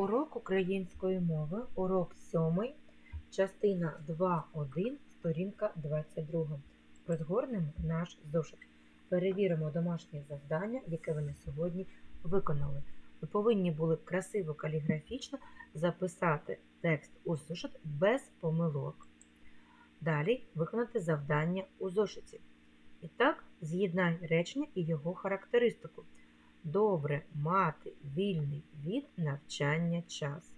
Урок української мови, урок 7, частина 2.1, сторінка 22. Розгорнемо наш зошит. Перевіримо домашнє завдання, яке ви на сьогодні виконали. Ви повинні були красиво каліграфічно записати текст у зошит без помилок. Далі виконати завдання у зошиті. І так, з'єднай речення і його характеристику. Добре мати вільний від навчання час.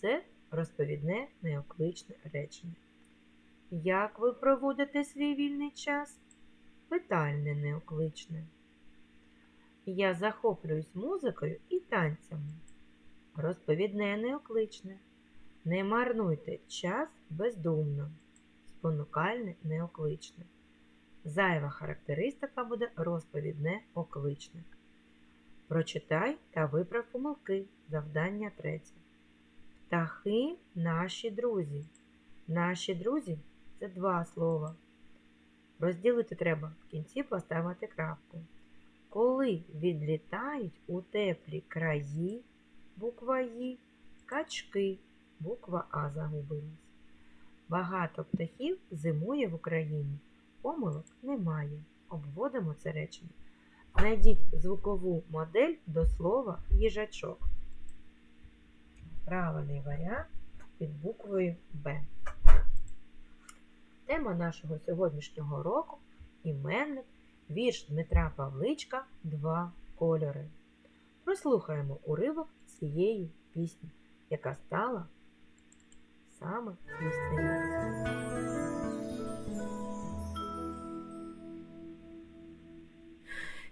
Це розповідне неокличне речення. Як ви проводите свій вільний час? Питальне неокличне. Я захоплююсь музикою і танцями. Розповідне неокличне. Не марнуйте час бездумно. Спонукальне неокличне. Зайва характеристика буде розповідне окличне. Прочитай та виправ помилки. Завдання третє. Птахи наші друзі. Наші друзі це два слова. Розділити треба в кінці поставити крапку. Коли відлітають у теплі краї, буква І, качки, буква А загубилась. Багато птахів зимує в Україні. Помилок немає. Обводимо це речення. Знайдіть звукову модель до слова їжачок. Правильний варіант під буквою Б. Тема нашого сьогоднішнього року іменник вірш Дмитра Павличка Два кольори. Прослухаємо уривок цієї пісні, яка стала саме піснею.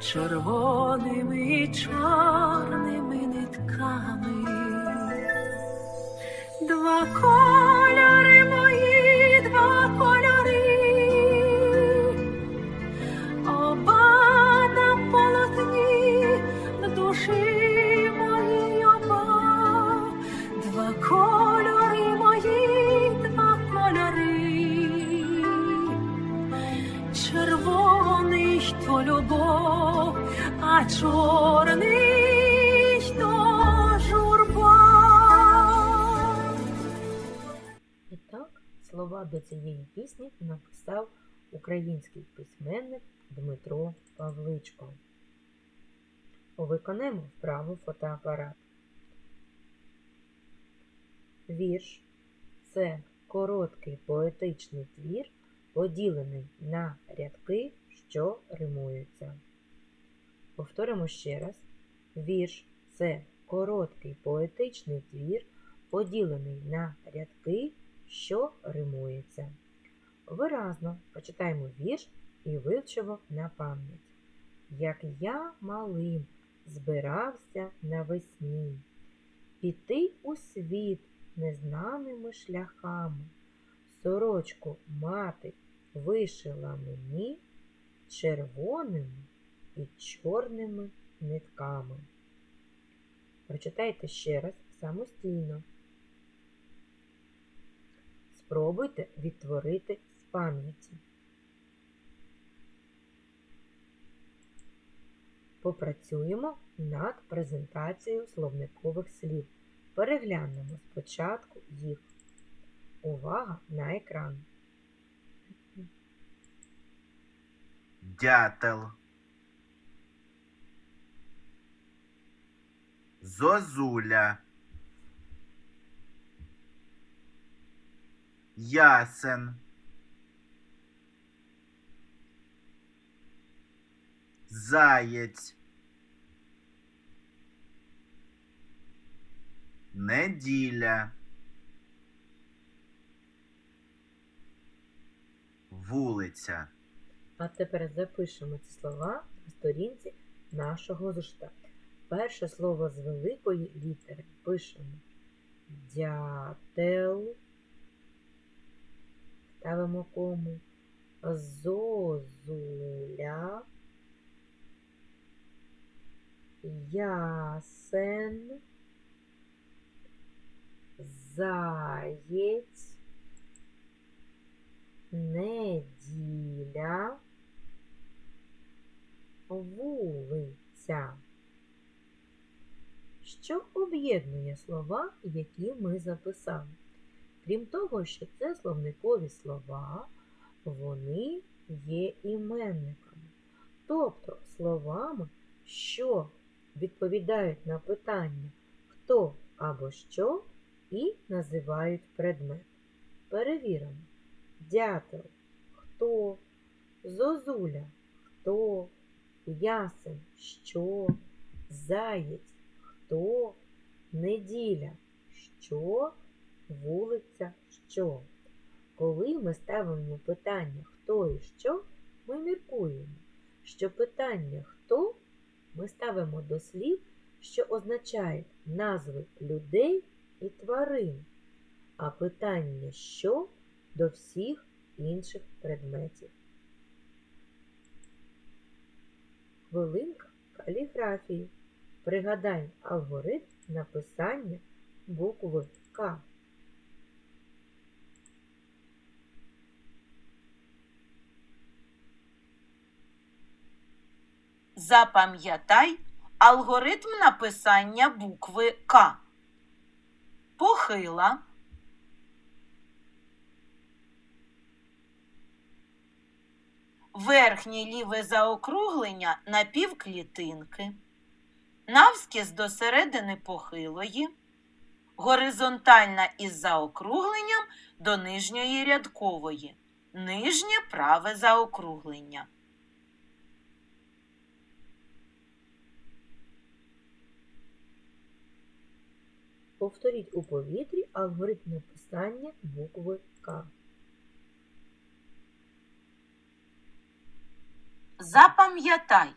червоними і чорними нитками. Два кольори написав український письменник Дмитро Павличко. Виконаємо вправу фотоапарат. Вірш це короткий поетичний твір, поділений на рядки, що римуються. Повторимо ще раз. Вірш це короткий поетичний твір, поділений на рядки, що римується. Виразно почитаємо вірш і вивчимо на пам'ять. Як я малим збирався навесні, піти у світ незнаними шляхами, сорочку мати вишила мені червоними і чорними нитками. Прочитайте ще раз самостійно. Спробуйте відтворити пам'яті. Попрацюємо над презентацією словникових слів. Переглянемо спочатку їх. Увага на екран. Дятел. Зозуля. Ясен. Заєць. Неділя. Вулиця. А тепер запишемо ці слова на сторінці нашого зошита. Перше слово з великої літери пишемо дятел. Ставимо кому. Зозуля. Ясен. Заєць. Неділя. Вулиця. Що об'єднує слова, які ми записали? Крім того, що це словникові слова, вони є іменниками, тобто словами, що відповідають на питання хто або що і називають предмет. Перевіримо. Дятел хто, зозуля хто, ясен що, заєць хто, неділя що, вулиця що. Коли ми ставимо питання хто і що, ми міркуємо, що питання хто ми ставимо до слів, що означають назви людей і тварин, а питання що до всіх інших предметів. Хвилинка каліграфії. Пригадай алгоритм написання букви К. Запам'ятай алгоритм написання букви К. Похила. Верхнє ліве заокруглення на півклітинки. Навскіз до середини похилої. Горизонтальна із заокругленням до нижньої рядкової. Нижнє праве заокруглення. Повторіть у повітрі алгоритм написання букви К. Запам'ятай,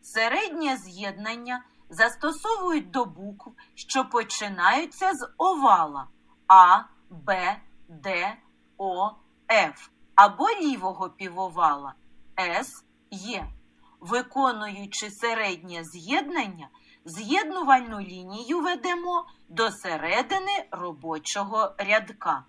середнє з'єднання застосовують до букв, що починаються з овала А, Б, Д, О, Ф або лівого півовала С, Є. Виконуючи середнє з'єднання, з'єднувальну лінію ведемо до середини робочого рядка.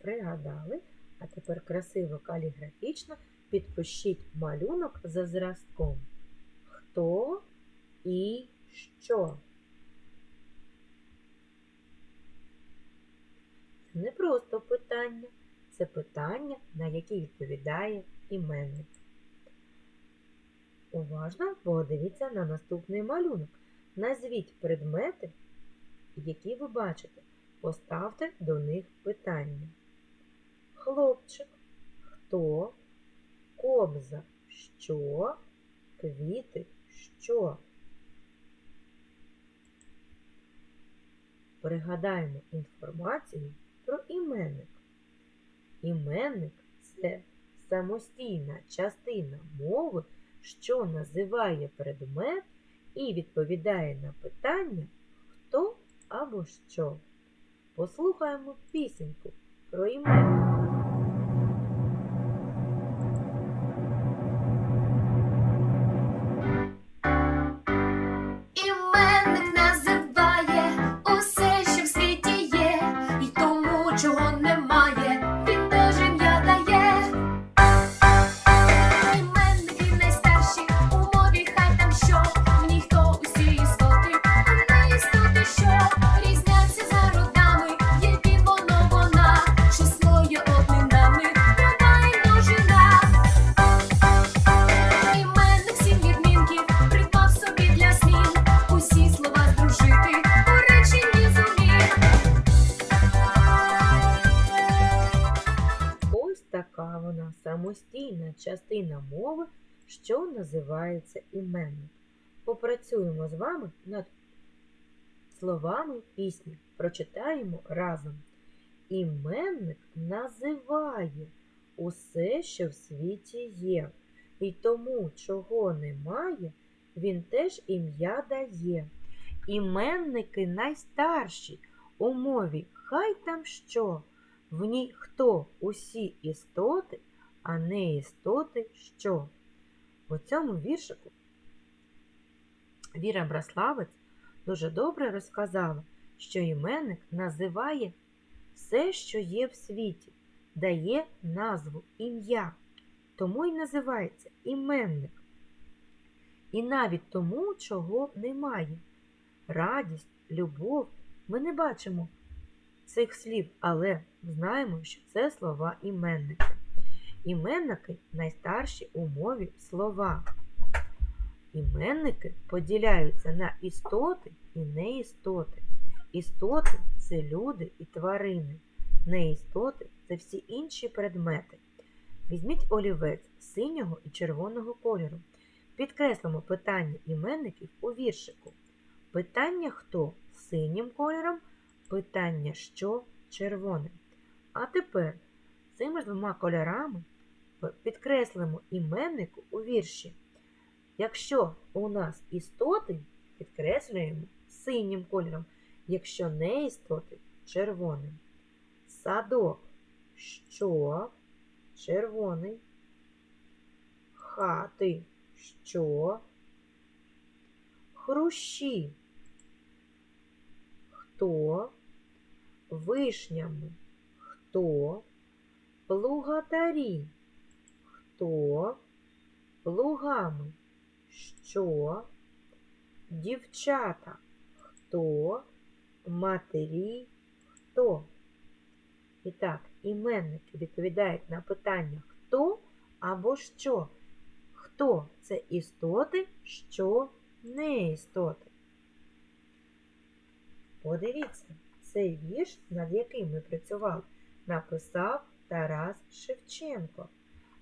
Пригадали, а тепер красиво каліграфічно підпишіть малюнок за зразком. Хто і що? Це не просто питання, це питання, на яке відповідає іменник. Уважно подивіться на наступний малюнок. Назвіть предмети, які ви бачите. Поставте до них питання. Хлопчик, хто, кобза, що, квіти, що. Пригадаємо інформацію про іменник. Іменник це самостійна частина мови, що називає предмет і відповідає на питання хто або що. Послухаємо пісеньку про іменник. Ось вона самостійна частина мови, що називається іменник. Попрацюємо з вами над словами пісні. Прочитаємо разом. Іменник називає усе, що в світі є, і тому, чого немає, він теж ім'я дає. Іменники найстарші у мові хай там що. В ній хто усі істоти, а не істоти що. У цьому віршику Віра Браславець дуже добре розказала, що іменник називає все, що є в світі, дає назву ім'я, тому й називається іменник. І навіть тому, чого немає. Радість, любов ми не бачимо цих слів, але знаємо, що це слова іменники. Іменники найстарші у мові слова. Іменники поділяються на істоти і неістоти. Істоти це люди і тварини. Неістоти це всі інші предмети. Візьміть олівець синього і червоного кольору. Підкреслимо питання іменників у віршику. Питання хто синім кольором, питання що червоним. А тепер цими ж двома кольорами підкреслимо іменнику у вірші. Якщо у нас істоти, підкреслюємо синім кольором, якщо не істоти червоним. Садок що червоний. Хати що? Хрущі. Хто? Вишнями. Хто? Плугатарі. Хто? Лугами. Що? Дівчата. Хто? Матері. Хто? І так, іменники відповідають на питання хто або що. Хто це істоти, що не істоти. Подивіться, цей вірш, над яким ми працювали, написав Тарас Шевченко.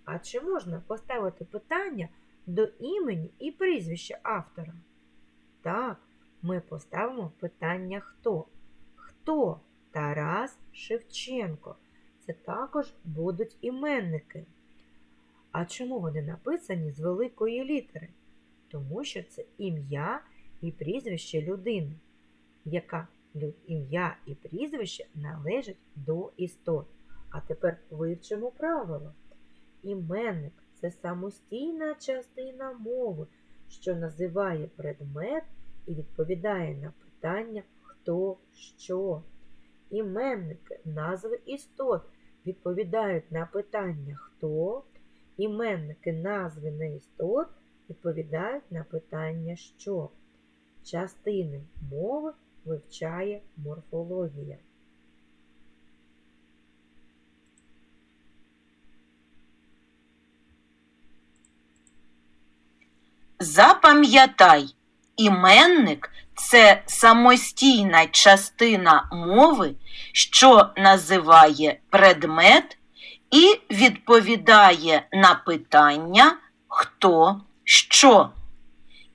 А чи можна поставити питання до імені і прізвища автора? Так, ми поставимо питання хто? Хто Тарас Шевченко? Це також будуть іменники. А чому вони написані з великої літери? Тому що це ім'я і прізвище людини, яка ім'я і прізвище належать до істот. А тепер вивчимо правило. Іменник це самостійна частина мови, що називає предмет і відповідає на питання хто що. Іменники, назви істот відповідають на питання хто. Іменники назви неістот відповідають на питання що. Частини мови вивчає морфологія. Запам'ятай, іменник це самостійна частина мови, що називає предмет і відповідає на питання хто що.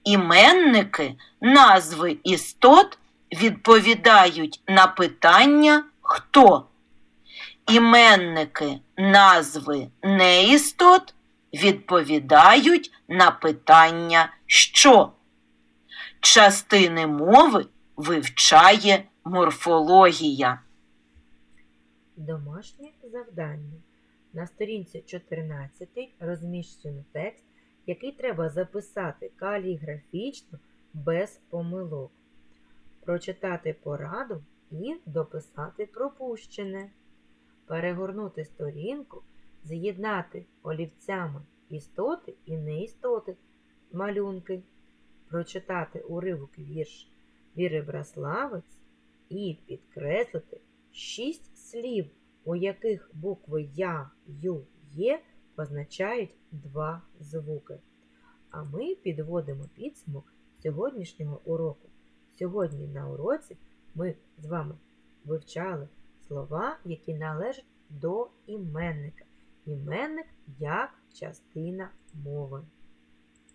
Іменники, назви істот відповідають на питання хто. Іменники, назви неістот відповідають на питання що. Частини мови вивчає морфологія. Домашнє завдання. На сторінці 14 розміщено текст, який треба записати каліграфічно без помилок, прочитати пораду і дописати пропущене, перегорнути сторінку, з'єднати олівцями істоти і неістоти малюнки, прочитати уривок вірш Віри Браславець і підкреслити шість слів, у яких букви Я, Ю, Є позначають два звуки. А ми підводимо підсумок сьогоднішнього уроку. Сьогодні на уроці ми з вами вивчали слова, які належать до іменника. Іменник як частина мови.